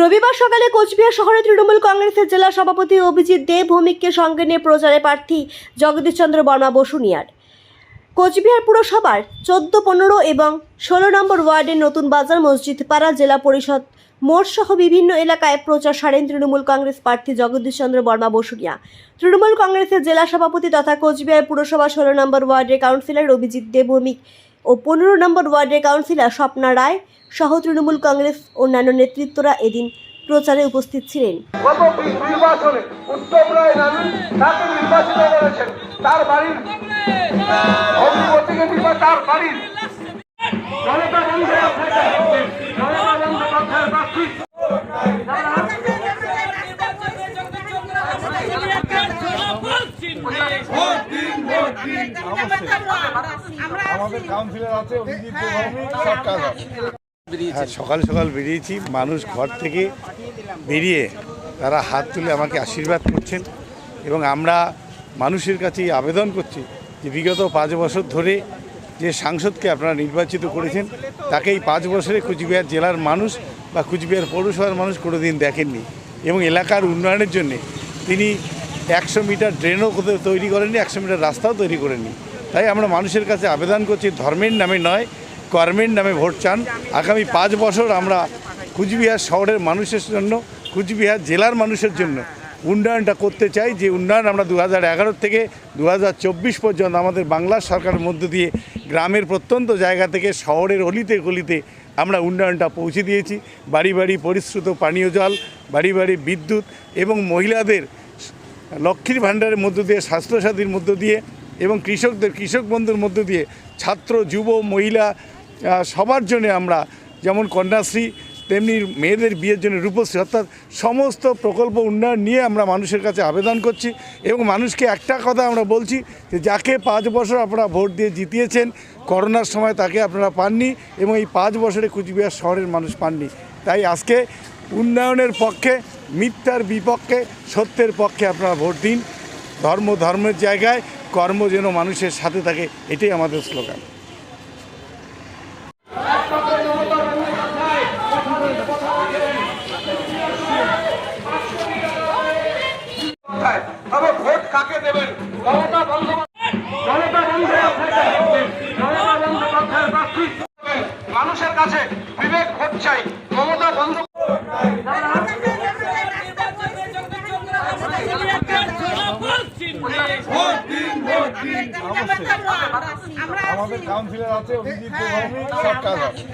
রবিবার সকালে কোচবিহার শহরে তৃণমূল কংগ্রেসের জেলা সভাপতি অভিজিৎ দেব ভৌমিককে সঙ্গে নিয়ে প্রচারে প্রার্থী জগদীশচন্দ্র বর্মা বসুনিয়ার কোচবিহার পুরসভার চোদ্দ, পনেরো এবং ষোলো নম্বর ওয়ার্ডের নতুন বাজার মসজিদ পাড়া জেলা পরিষদ মোড় সহ বিভিন্ন এলাকায় প্রচার সারেন তৃণমূল কংগ্রেস প্রার্থী জগদীশচন্দ্র বর্মা বসুনিয়া তৃণমূল কংগ্রেসের জেলা সভাপতি তথা কোচবিহার পুরসভা ষোলো নম্বর ওয়ার্ডের কাউন্সিলর অভিজিৎ দেব ভৌমিক ও পনেরো নম্বর ওয়ার্ডের কাউন্সিলর স্বপ্না রায় সহ তৃণমূল কংগ্রেস অন্যান্য নেতৃত্বরা এদিন প্রচারে উপস্থিত ছিলেন। তার বাড়ির আমাদের কাউন্সিলর আছে সব কাজ হ্যাঁ সকাল সকাল বেরিয়েছি মানুষ ঘর থেকে বেরিয়ে তারা হাত তুলে আমাকে আশীর্বাদ করছেন এবং আমরা মানুষের কাছে আবেদন করছি যে বিগত পাঁচ বছর ধরে যে সাংসদকে আপনারা নির্বাচিত করেছেন তাকে এই পাঁচ বছরে কুচবিহার জেলার মানুষ বা কুচবিহার পৌরসভার মানুষ কোনোদিন দেখেননি এবং এলাকার উন্নয়নের জন্যে তিনি একশো মিটার ড্রেনও তৈরি করেননি, একশো মিটার রাস্তাও তৈরি করেননি। তাই আমরা মানুষের কাছে আবেদন করছি, ধর্মের নামে নয়, কর্মের নামে ভোট চান। আগামী পাঁচ বছর আমরা কুচবিহার শহরের মানুষের জন্য, কুচবিহার জেলার মানুষের জন্য উন্নয়নটা করতে চাই। যে উন্নয়ন আমরা দু হাজার এগারো থেকে দু হাজার চব্বিশ পর্যন্ত আমাদের বাংলা সরকারের মধ্য দিয়ে গ্রামের প্রত্যন্ত জায়গা থেকে শহরের অলিতে গলিতে আমরা উন্নয়নটা পৌঁছে দিয়েছি। বাড়ি বাড়ি পরিশ্রুত পানীয় জল, বাড়ি বাড়ি বিদ্যুৎ এবং মহিলাদের লক্ষ্মীর ভাণ্ডারের মধ্য দিয়ে, স্বাস্থ্যসাথীর মধ্য দিয়ে এবং কৃষকদের, কৃষক বন্ধুর মধ্য দিয়ে ছাত্র, যুব, মহিলা সবার জন্য আমরা যেমন কন্যাশ্রী, তেমনি মেয়েদের বিয়ের জন্য রূপশ্রী, অর্থাৎ সমস্ত প্রকল্প উন্নয়ন নিয়ে আমরা মানুষের কাছে আবেদন করছি এবং মানুষকে একটা কথা আমরা বলছি যে যাকে পাঁচ বছর আপনারা ভোট দিয়ে জিতিয়েছেন, করোনার সময় তাকে আপনারা পাননি এবং এই পাঁচ বছরে কুচবিহার শহরের মানুষ পাননি। তাই আজকে উন্নয়নের পক্ষে মিথ্যার বিপক্ষে, সত্যের পক্ষে আপনারা ভোট দিন। ধর্ম ধর্মের জায়গায় কর্ম যেন মানুষের সাথে থাকে, এটাই আমাদের স্লোগান। মানুষের কাছে বিবেক ভোট চাই। আমাদের কাউন্সিলর আছে অভিজিৎ সব কাজ আছে।